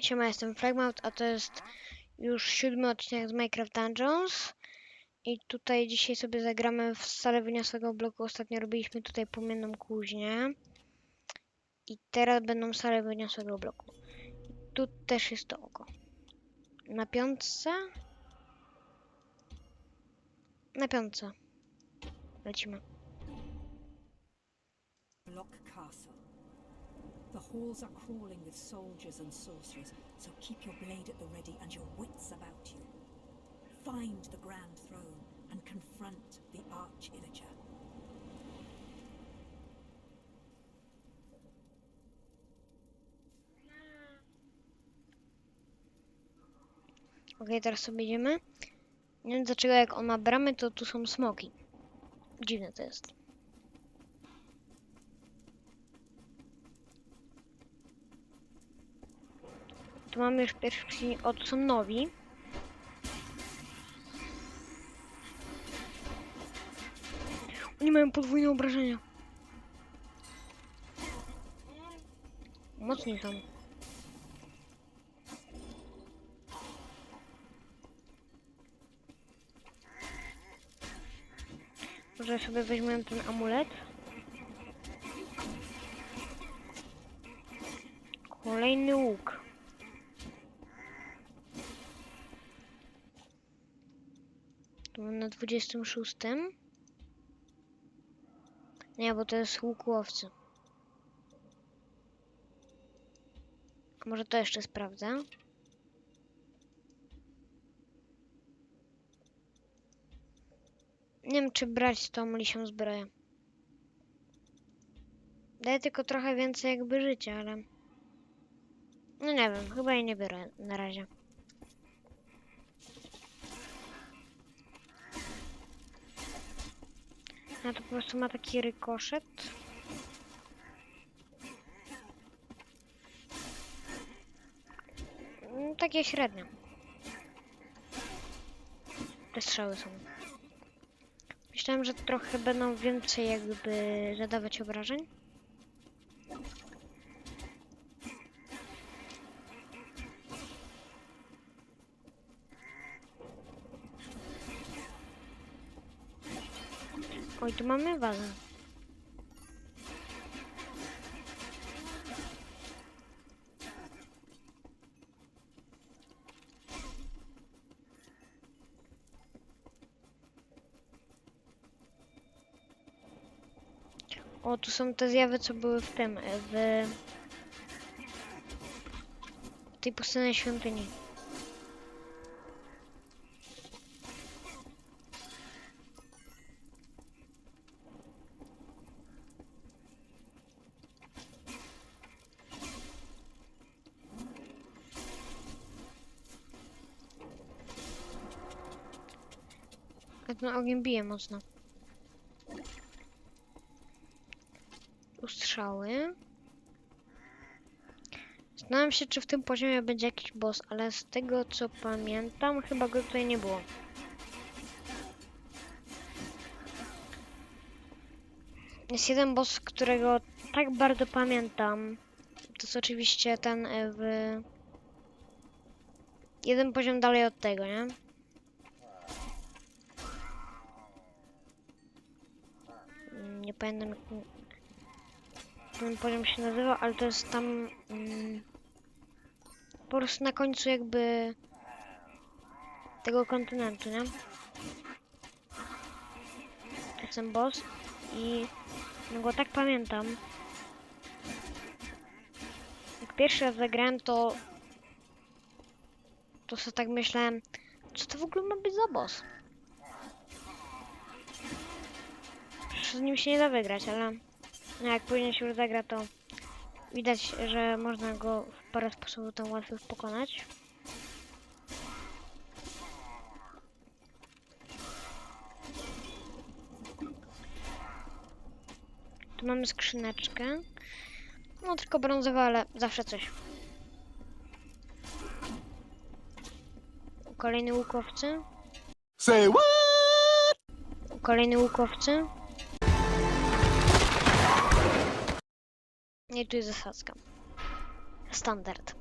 Siema, jestem Fragment, a to jest już siódmy odcinek z Minecraft Dungeons. I tutaj dzisiaj sobie zagramy w salę wyniosłego bloku. Ostatnio robiliśmy tutaj płomienną kuźnię. I teraz będą sale wyniosłego bloku. Tu też jest to oko. Na piątce? Na piątce. Lecimy. Block Castle. The halls are crawling with soldiers and sorcerers, so keep your blade at the ready and your wits about you. Find the Grand Throne and confront the Arch Illager. Okej, teraz sobie idziemy. Nie wiem dlaczego jak on ma bramy, to tu są smoki. Dziwne to jest. Tu mamy już pierwszy przeciwnik. O, tu są nowi. Oni mają podwójne obrażenia. Mocni są. Może sobie weźmiemy ten amulet. Kolejny łuk. Tu mam na 26. Nie, bo to jest łuk łowcy. A może to jeszcze sprawdzę? Nie wiem, czy brać tą lisią zbroję. Daje tylko trochę więcej jakby życia, ale... No nie wiem, chyba jej nie biorę na razie. A to po prostu ma taki rykoszet. Mm, Takie średnie. Te strzały są. Myślałem, że trochę będą więcej jakby zadawać obrażeń. Oj, tu mamy wazę. O, tu są te zjawy, co były w tym, e, w tej pustynnej świątyni. A ten ogień bije mocno. Ustrzały. Zastanawiam się, czy w tym poziomie będzie jakiś boss, ale z tego co pamiętam, chyba go tutaj nie było. Jest jeden boss, którego tak bardzo pamiętam. To jest oczywiście ten e, w... Jeden poziom dalej od tego, nie? Mm, Nie pamiętam jak ten- poziom się nazywa, ale to jest tam mm, po prostu na końcu jakby tego kontynentu, nie? To jest ten boss i no go tak pamiętam. Jak pierwszy raz zagrałem, to to sobie tak myślałem, co to w ogóle ma być za boss? Z nim się nie da wygrać, ale jak później się już zagra, to widać, że można go w parę sposobów tam łatwych pokonać. Tu mamy skrzyneczkę. No tylko brązowa, ale zawsze coś. Kolejny łukowcy. Say what? Kolejny łukowcy. i tu jest zasadzka. Standard.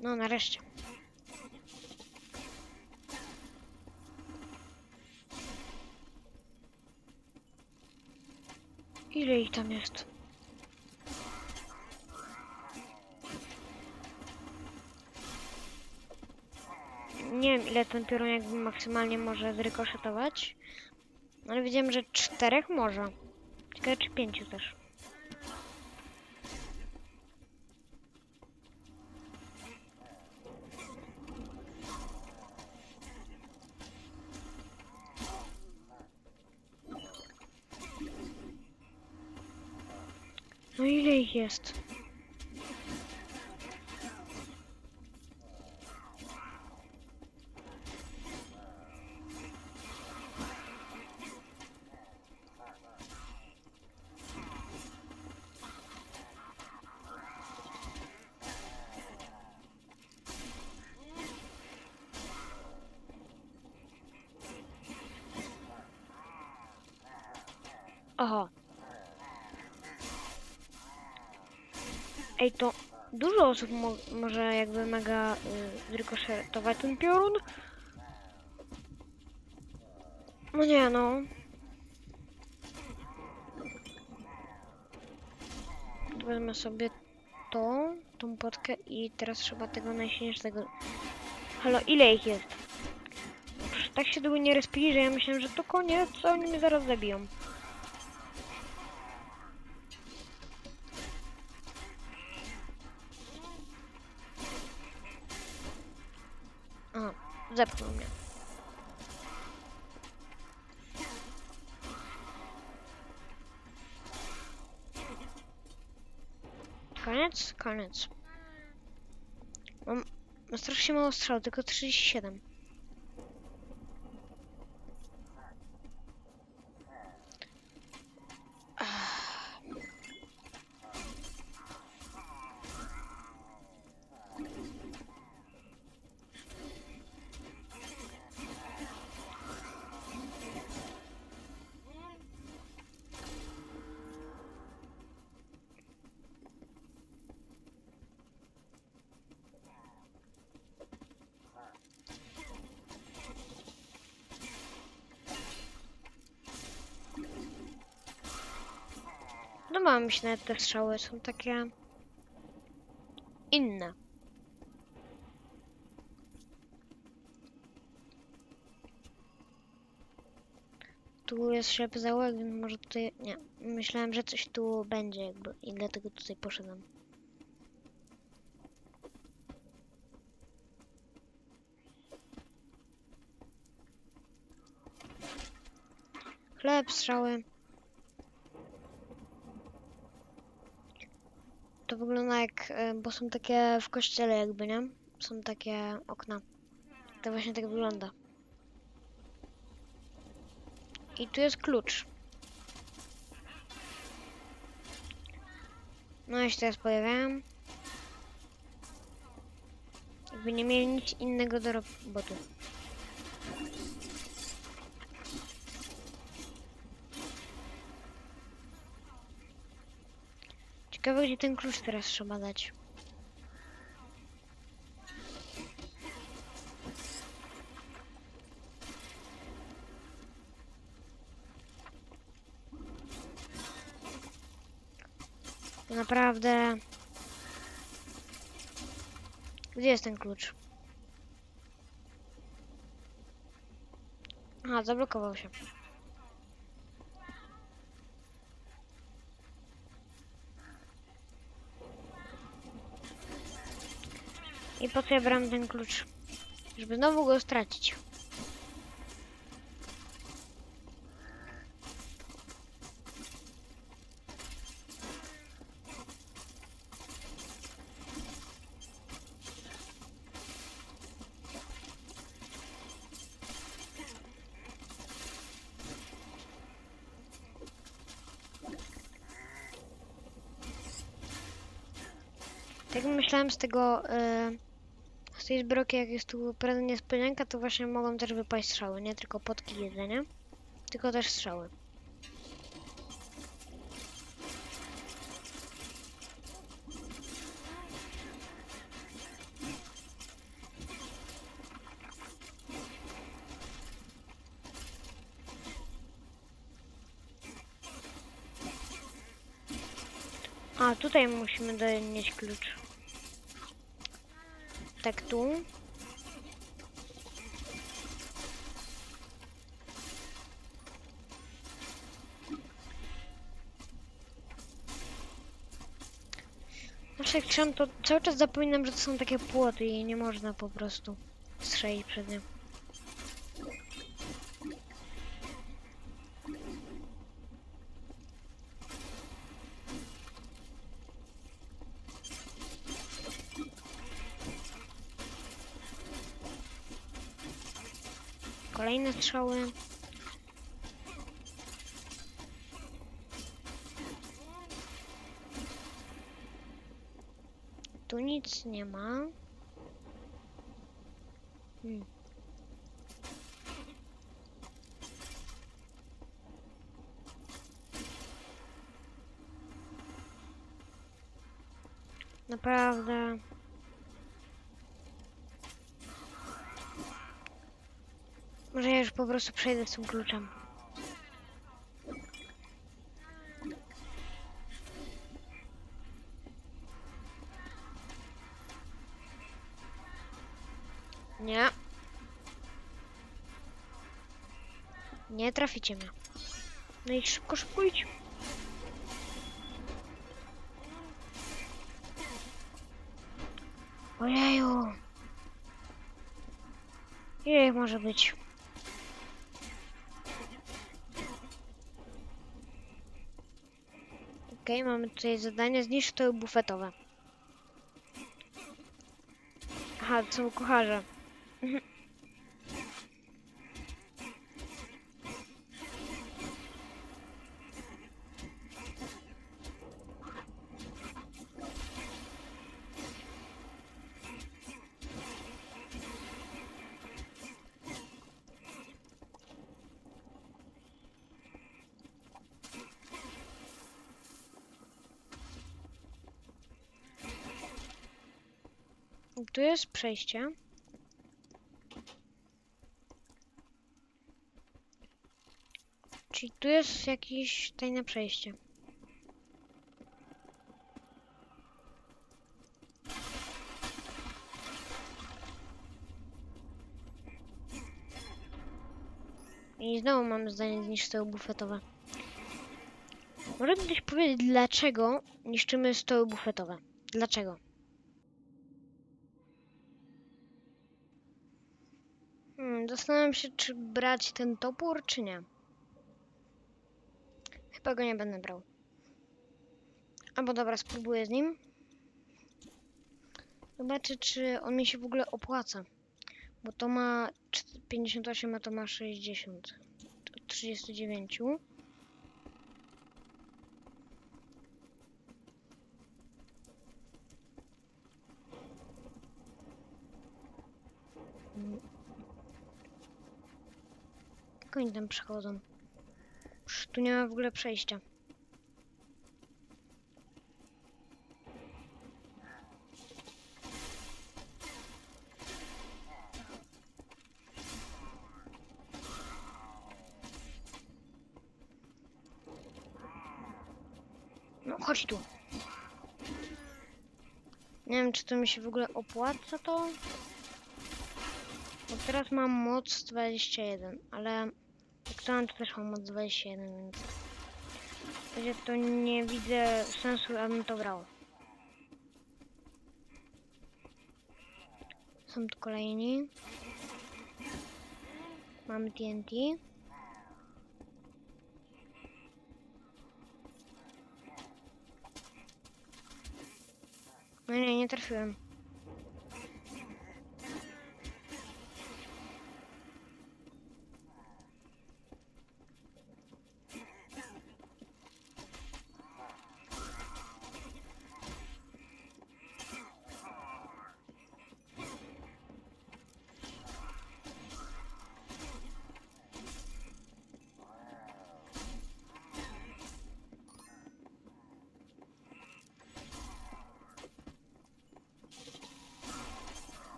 No nareszcie. Ile ich tam jest? Nie wiem ile ten piorun jakby maksymalnie może zrykoszetować. Ale widziałem, że czterech może. Ciekawe czy pięciu też. No ile ich jest? Osób mo może jakby mega y, zrykoszetować ten piorun. No nie no. Wezmę sobie to, tą potkę i teraz trzeba tego najsilniejszego. Halo, ile ich jest? Tak się długo nie respili, że ja myślałem, że to koniec, a oni mnie zaraz zabiją. Zepchnął mnie. Koniec? Koniec. Mam, mam strasznie mało strzał, tylko 37. Mi się nawet te strzały, są takie inne. Tu jest ślepy zaułek, więc może tutaj... Nie, myślałem, że coś tu będzie jakby i dlatego tutaj poszedłem. Chleb, strzały. To wygląda jak, e, bo są takie w kościele jakby, nie? Są takie okna. To właśnie tak wygląda. I tu jest klucz. No i się teraz pojawiają. Jakby nie mieli nic innego do roboty. Ciekawe, gdzie ten klucz teraz trzeba dać. Naprawdę. Gdzie jest ten klucz? Aha, zablokował się. I po co ja brałem ten klucz? Żeby znowu go stracić. Tak myślałem z tego, e, z tej zbroki, jak jest tu prawda niespodzianka, to właśnie mogą też wypaść strzały, nie tylko potki jedzenia, tylko też strzały. A, tutaj musimy donieść klucz. Tak tu. Jak trzymam, to cały czas zapominam, że to są takie płoty i nie można po prostu strzelić przed nie. Kolejne strzały. Tu nic nie ma. Hmm. Naprawdę. Może ja już po prostu przejdę z tym kluczem. Nie. Nie traficie mnie. No i szybko, szybko idź. Ojeju. Ile może być? Okej, mamy tutaj zadanie. Zniszcz to bufetowe. Aha, to są kucharze. Tu jest przejście. Czyli tu jest jakieś tajne przejście. I znowu mamy zdanie zniszcz stoły bufetowe. Może ktoś powiedzieć, dlaczego niszczymy stoły bufetowe? Dlaczego? Hmm, zastanawiam się, czy brać ten topór, czy nie. Chyba go nie będę brał. Albo dobra, spróbuję z nim. Zobaczę, czy on mi się w ogóle opłaca. Bo to ma cz- 58, a to ma 60. Od 39. Jak oni tam przechodzą? Już tu nie ma w ogóle przejścia. No chodź tu. Nie wiem, czy to mi się w ogóle opłaca to. Bo teraz mam moc 21, ale jak to też mam moc 21, więc... W razie to nie widzę sensu, abym to brał. Są tu kolejni. Mamy TNT. No nie, nie trafiłem.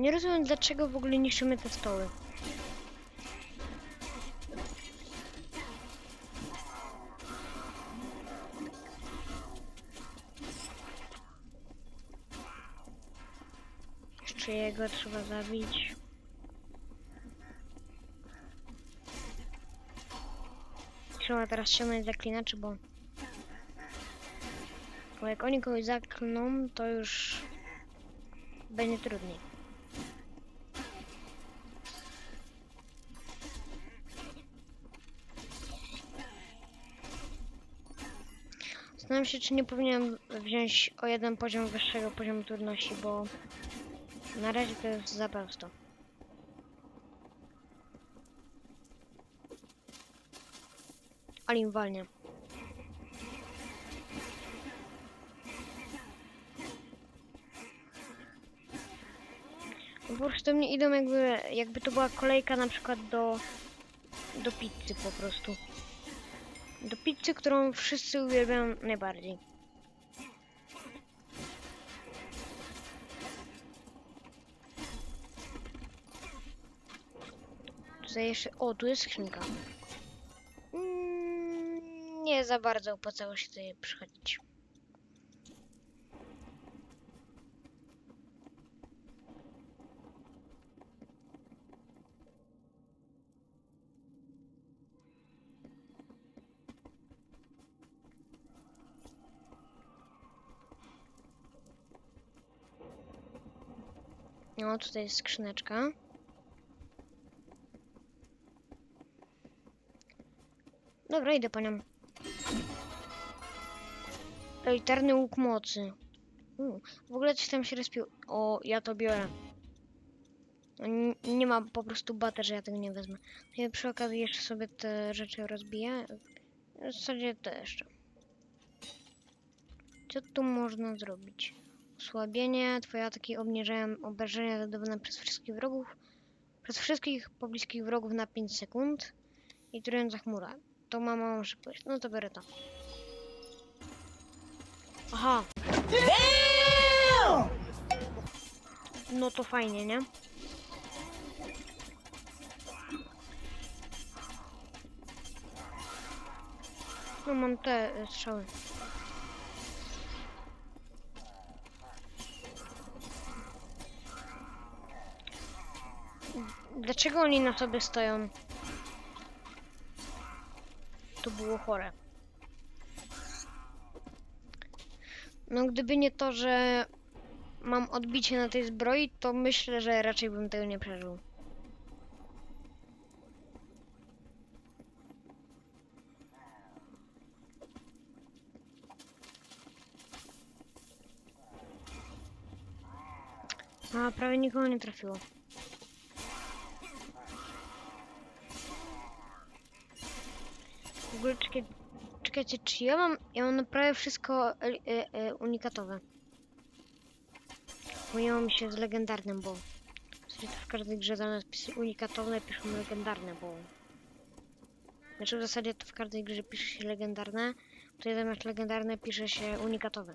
Nie rozumiem dlaczego w ogóle niszczymy te stoły. Jeszcze jego trzeba zabić. Trzeba teraz trzymać zaklinaczy, bo... Bo jak oni kogoś zakną, to już będzie trudniej. Zastanawiam się, czy nie powinienem wziąć o jeden poziom wyższego poziomu trudności, bo na razie to jest za prosto. Ale im walnie. Po prostu mnie idą jakby, jakby to była kolejka na przykład do, do pizzy po prostu. Do pizzy, którą wszyscy uwielbiają najbardziej. Tutaj jeszcze... O, tu jest skrzynka. Mm, nie za bardzo opłacało się tutaj przychodzić. No, tutaj jest skrzyneczka. Dobra, idę po nią. Elitarny łuk mocy. U, w ogóle coś tam się respił. O, ja to biorę. No, n- Nie ma po prostu bater, że ja tego nie wezmę. Ja przy okazji jeszcze sobie te rzeczy rozbiję. W zasadzie to jeszcze. Co tu można zrobić? Osłabienie. Twoje ataki obniżają obrażenia zadawane przez wszystkich wrogów. Przez wszystkich pobliskich wrogów na 5 sekund. I trująca chmura. To ma małą szybkość. No to biorę to. Aha. No to fajnie, nie? No mam te strzały. Dlaczego oni na sobie stoją? To było chore. No gdyby nie to, że mam odbicie na tej zbroi, to myślę, że raczej bym tego nie przeżył. A, prawie nikogo nie trafiło. Ogóle czekaj, czekajcie, czy ja mam, ja mam prawie wszystko e, e, e, unikatowe. Pomyliło mi się z legendarnym, bo w każdej grze zamiast unikatowe piszą legendarne, bo... Znaczy w zasadzie to w każdej grze pisze się legendarne, tutaj zamiast legendarne pisze się unikatowe.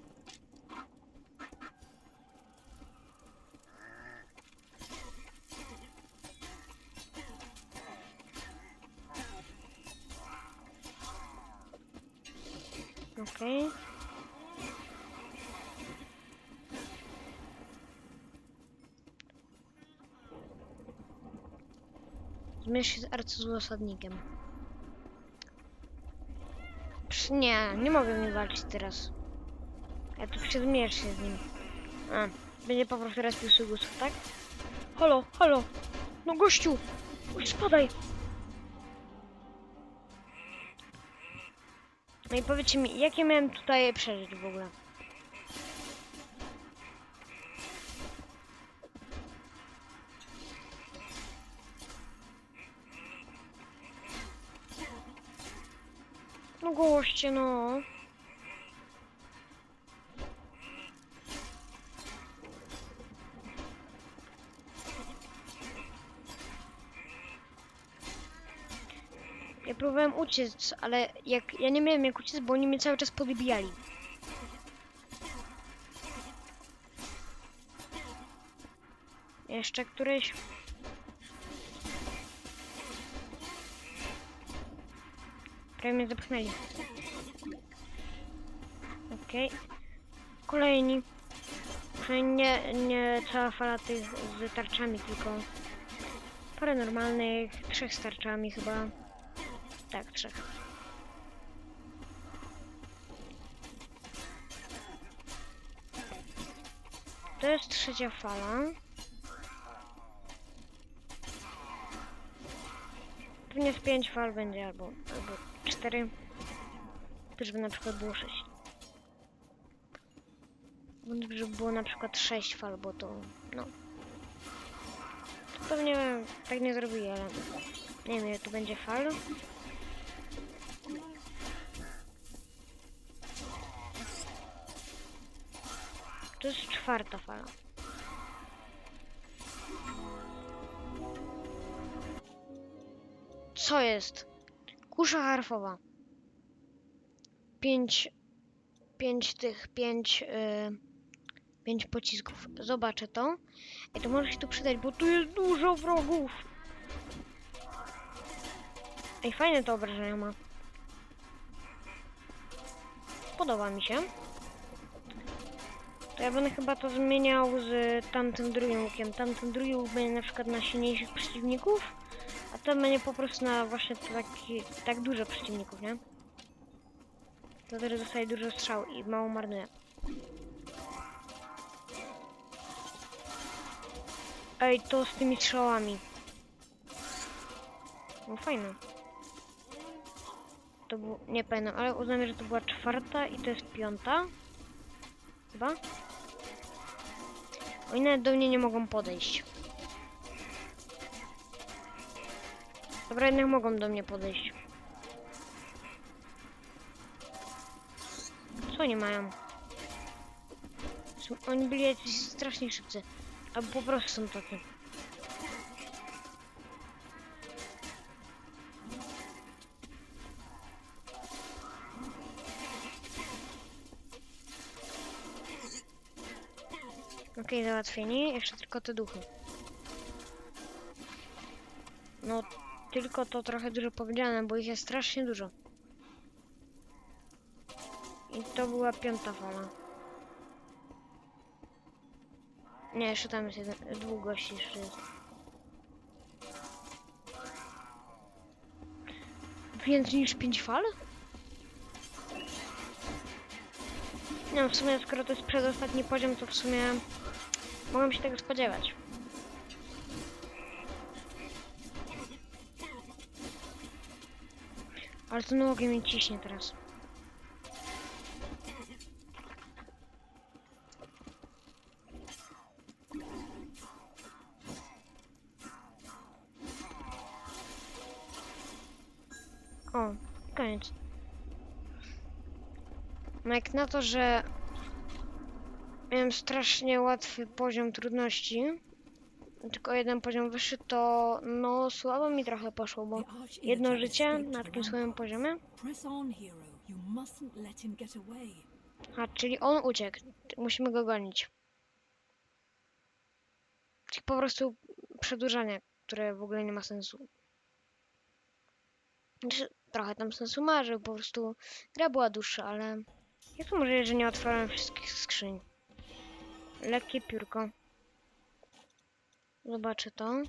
Okej. Zmierz się z arcyzłosadnikiem. Psz, Nie, nie mogę mnie walczyć teraz. Ja tu się zmierz się z nim. A, będzie po prostu raz pił tak? Halo, halo! No gościu! Uj, spadaj! No i powiedzcie mi, jakie miałem tutaj przeżyć w ogóle? No goście, no. Próbowałem uciec, ale jak ja nie miałem jak uciec, bo oni mnie cały czas podbijali. Jeszcze któryś. Prawie mnie zepchnęli. Okej. Kolejni. Przynajmniej nie, nie cała fala tych z tarczami, tylko parę normalnych, trzech z tarczami chyba. Tak, trzech. To jest trzecia fala. Pewnie z pięć fal będzie albo, albo cztery. To żeby na przykład było sześć. Bądź żeby było na przykład sześć fal, bo to no. To pewnie tak nie zrobię, ale nie wiem ile tu będzie fal. To jest czwarta fala. Co jest? Kusza harfowa. Pięć, pięć tych, pięć, yy, pięć pocisków. Zobaczę to. I to może się tu przydać, bo tu jest dużo wrogów. Ej, fajne to obrażenia ma. Podoba mi się. To ja będę chyba to zmieniał z tamtym drugim łukiem. Tamten drugi łuk będzie na przykład na silniejszych przeciwników, a ten będzie po prostu na właśnie taki, tak dużo przeciwników, nie? To wtedy dostaje dużo strzał i mało marnuje. Ej, to z tymi strzałami. No fajne. To było, nie pamiętam, ale uznamy, że to była czwarta i to jest piąta. Chyba? Oni nawet do mnie nie mogą podejść. Dobra, jednak mogą do mnie podejść. Co oni mają? Są, oni byli jacyś strasznie szybcy. Albo po prostu są tacy. Okej, załatwieni. Jeszcze tylko te duchy. No, tylko to trochę dużo powiedziane, bo ich jest strasznie dużo. I to była piąta fala. Nie, jeszcze tam jest jeden, dwóch gości jeszcze jest. Więcej niż pięć fal? No, w sumie skoro to jest przedostatni poziom, to w sumie mogłem się tego spodziewać. Ale to nogę mnie ciśnie teraz. O, koniec. No jak na to, że miałem strasznie łatwy poziom trudności, tylko jeden poziom wyższy, to no słabo mi trochę poszło, bo jedno życie na takim swoim poziomie. A, czyli on uciekł. Musimy go gonić. Czyli po prostu przedłużanie, które w ogóle nie ma sensu. Znaczy, trochę tam sensu ma, że po prostu gra była dłuższa, ale jak to możliwe, że nie otworzyłem wszystkich skrzyń? Lekkie piórko. Zobaczę to.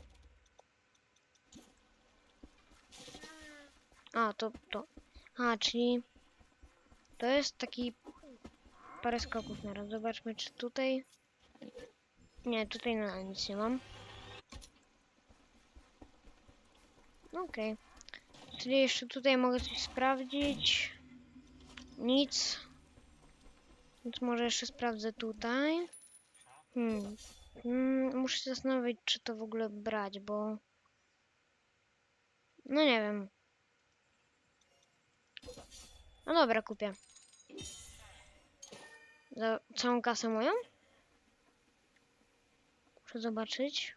A, to, to. A, czyli to jest taki parę skoków na raz. Zobaczmy, czy tutaj... Nie, tutaj na nic nie mam. Okej. Czyli jeszcze tutaj mogę coś sprawdzić. Nic. Więc może jeszcze sprawdzę tutaj. Hmm. Hmm, muszę się zastanowić, czy to w ogóle brać, bo... No nie wiem. No dobra, kupię. Za całą kasę moją? Muszę zobaczyć.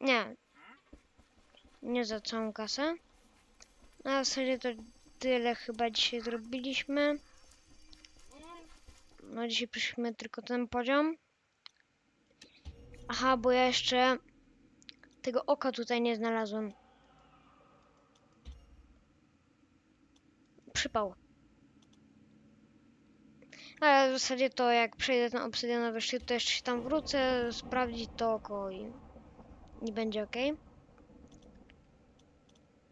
Nie. Nie za całą kasę. Na zasadzie to tyle chyba dzisiaj zrobiliśmy. No dzisiaj przyszliśmy tylko ten poziom. Aha, bo ja jeszcze tego oka tutaj nie znalazłem. Przypał. Ale w zasadzie to jak przejdę ten obsydianowy szczyt, to jeszcze się tam wrócę, sprawdzić to oko i, i będzie ok.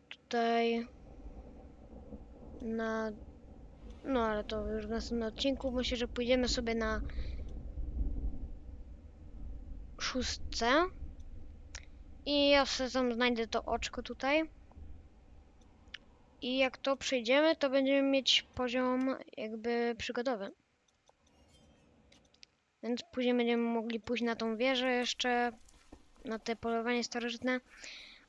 Tutaj na... No ale to już w następnym odcinku. Myślę, że pójdziemy sobie na szóstce. I ja sobie tam znajdę to oczko tutaj. I jak to przejdziemy, to będziemy mieć poziom jakby przygodowy. Więc później będziemy mogli pójść na tą wieżę jeszcze, na te polowanie starożytne.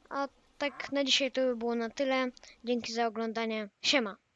A tak na dzisiaj to by było na tyle. Dzięki za oglądanie. Siema!